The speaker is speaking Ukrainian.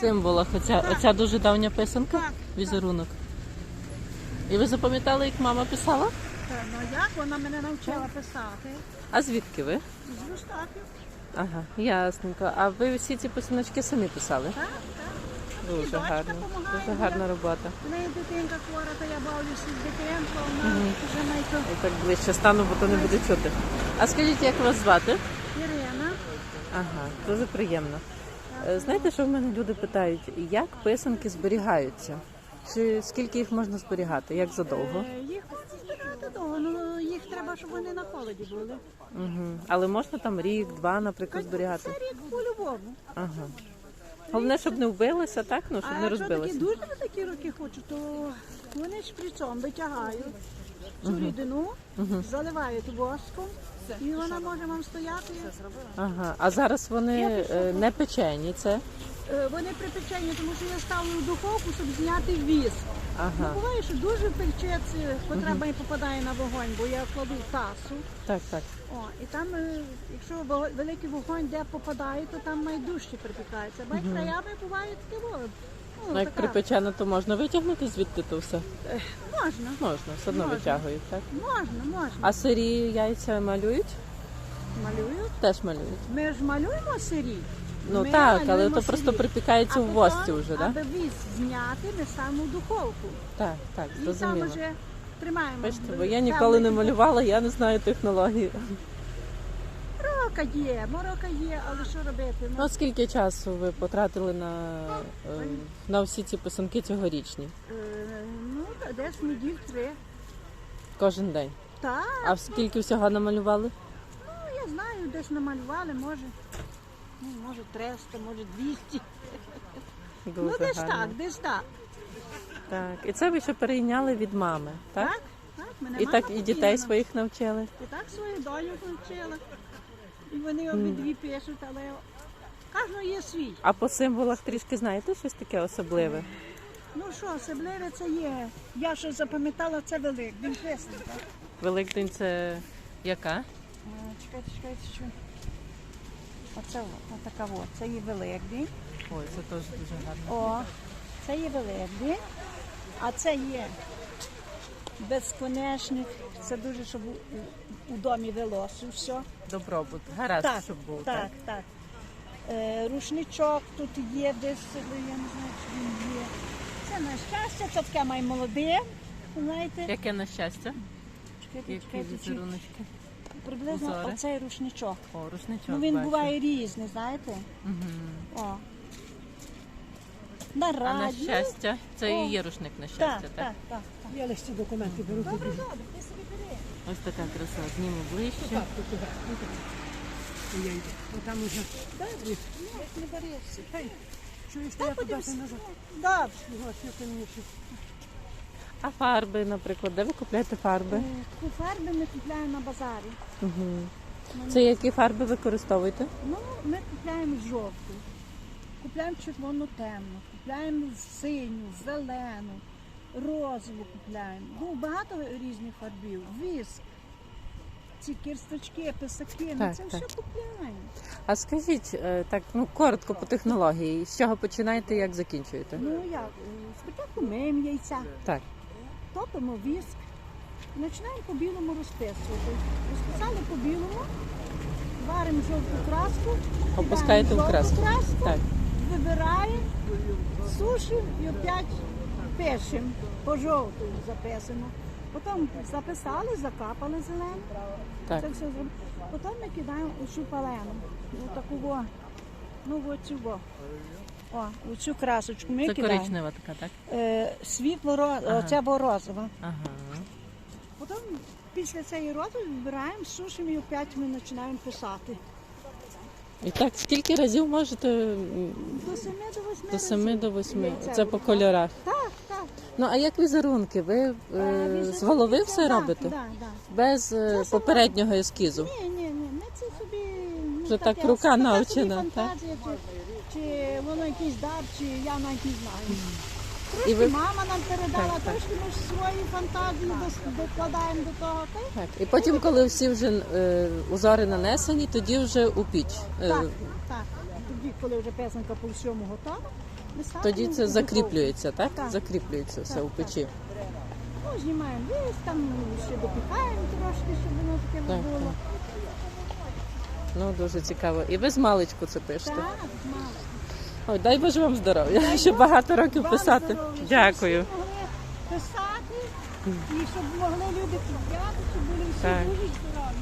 символах. Оця, оця дуже давня писанка, візерунок. І ви запам'ятали, як мама писала? Та, Ну як вона мене навчила писати? А звідки ви? З Густаків. Ага, ясненько. А ви всі ці писаночки самі писали? Так, так. Дуже дочка гарно. Дуже гарна робота. В неї дитинка хвора, то я бавлюся з дитинкою, вона вже найто Я так ближче стану, бо то не буде чути. А скажіть, як вас звати? Ірина. Ага, дуже приємно. Е, Знаєте, що в мене люди питають, як писанки зберігаються? Чи скільки їх можна зберігати? Як задовго? Е, Їх збирати довго, ну їх треба, щоб вони на холоді були. Угу. Але можна там рік, два, наприклад, зберігати. Це рік по-любому. Ага. Головне, щоб не вбилися, так? Ну, щоб А не якщо такі розбилися. дуже такі роки хочуть, то вони шприцом витягають цю рідину, заливають воском, і вона може вам стояти. Ага. А зараз вони е, не печені, це? Е, Вони припечені, тому що я ставлю в духовку, щоб зняти віск. Ну, Ага. буває, що дуже печеться, потреба і попадає на вогонь, бо я кладу в тасу. Так, так. О, і там, е, якщо во- великий вогонь де попадає, то там найдужче припікається. Бо як краями буває таке во, Ну, як така, припечено, то можна витягнути звідти то все? е, можна, Можна, все одно Можна. витягують, так? можна, можна. А сирі яйця малюють? Малюють. Теж малюють. Ми ж малюємо сирі. Ну Ми так, але малюємо то просто сирі. припікається А в вості вже, так? Аби віз зняти, ми ставимо в духовку. Так, так, І там зрозуміло. вже тримаємо. Бачите, бо я ніколи не малювала, я не знаю технології. Морока є, морока є, але що робити? Ну, Ну, скільки часу ви потратили на, е, на всі ці писанки цьогорічні? е, ну десь неділь три. Кожен день. Так, А скільки всього намалювали? ну я знаю, десь намалювали, може. Ну, може 300, може 200. Дуже ну, десь гарно. так, десь так. так. І це ви ще перейняли від мами, так? Так, так, мене І мама так і дітей своїх навчили. І так свою долю навчила. І вони обидві пишуть, але кожного є свій. А по символах трішки знаєте щось таке особливе? Ну що, особливе це є. Я ще запам'ятала, це велик. Він. Великдень це яка? Чекайте, чекайте, що. Оце о, така от. Це є Великдень. Ой, це теж дуже гарно. О, це є Великдень. А це є безконечник. Це дуже, щоб у, у- у домі велося все. Добробут. Гаразд, Так, щоб був. так, так. Е, рушничок тут є десь, я не знаю, чи він є. Це на щастя, це таке має молоде. Знаєте, Яке на щастя? чекайте, приблизно узори? оцей рушничок. О, рушничок Ну він бачу. буває різний, знаєте? Угу. О. На А на щастя, це О. і є рушник на щастя, так, так? так. так. Я лише ці документи беру. Добре, добре, ти собі бери. Ось така краса. Зніму ближче. Так, ну, так. Я йду. Бо там уже. Ні, не. Хей, чуєш, Та я туди подивись. назад. Добре. Його, що ти мені ще. А фарби, наприклад, де ви купляєте фарби? Е, фарби ми купляємо на базарі. Угу. Це які фарби використовуєте? Ну, ми купляємо жовту, купляємо червону темну, купляємо синю, зелену, розову купляємо. Ну, багато різних фарбів. Віск, ці кірсточки, писаки, ми Так, це так. все купляємо. А скажіть е, так, ну коротко по технології, з чого починаєте, як закінчуєте? Ну як, е, спочатку миємо яйця, Так. топимо віск, починаємо по білому розписувати. Розписали по білому, варимо жовту краску, Опускаєте в краску. краску Так. Вибираємо, сушимо і опять пишемо, по жовтому записано. Потім записали, закапали зелену. Так. Це все зробили. Потім ми кидаємо у цю палену. У таку во, ну оцю во. О, у цю красочку ми Це кидаємо. коричнева така, так? Е, світло ро... Ага. оця во розова. Ага. Потім після цієї розови вибираємо, сушимо і опять ми починаємо писати. І так, скільки разів можете До 7 до 8 до 7 до 8? Це по кольорах. Так, так. Ну а як візерунки? Ви е, з голови все робите? Да, да. Без е, попереднього ескізу? Ні, ні, ні, ми це собі. Ну, Вже так рука навчена, фантазія, Чи, чи воно якийсь дар, чи я навіть не знаю. Трошки ви- мама нам передала, Так, так. трошки ми ж свої фантазії докладаємо до того. та Так. І потім, коли всі вже е, узори нанесені, тоді вже у піч. Е, Так, так. Тоді, коли вже песенка по всьому готова, Ми ставимо Тоді це закріплюється, так? Так. Закріплюється все Так, у так. печі. Ну, знімаємо весь, там ще допікаємо трошки, щоб воно таке Так, було. Ну дуже цікаво. І ви з маличку це пишете. Так, мало. Ой, дай Боже вам здоров'я. Ще багато років Вам писати. здоров'я, щоб Дякую. всі могли писати, і щоб могли люди купляти, щоб були всі Так. дуже здорові.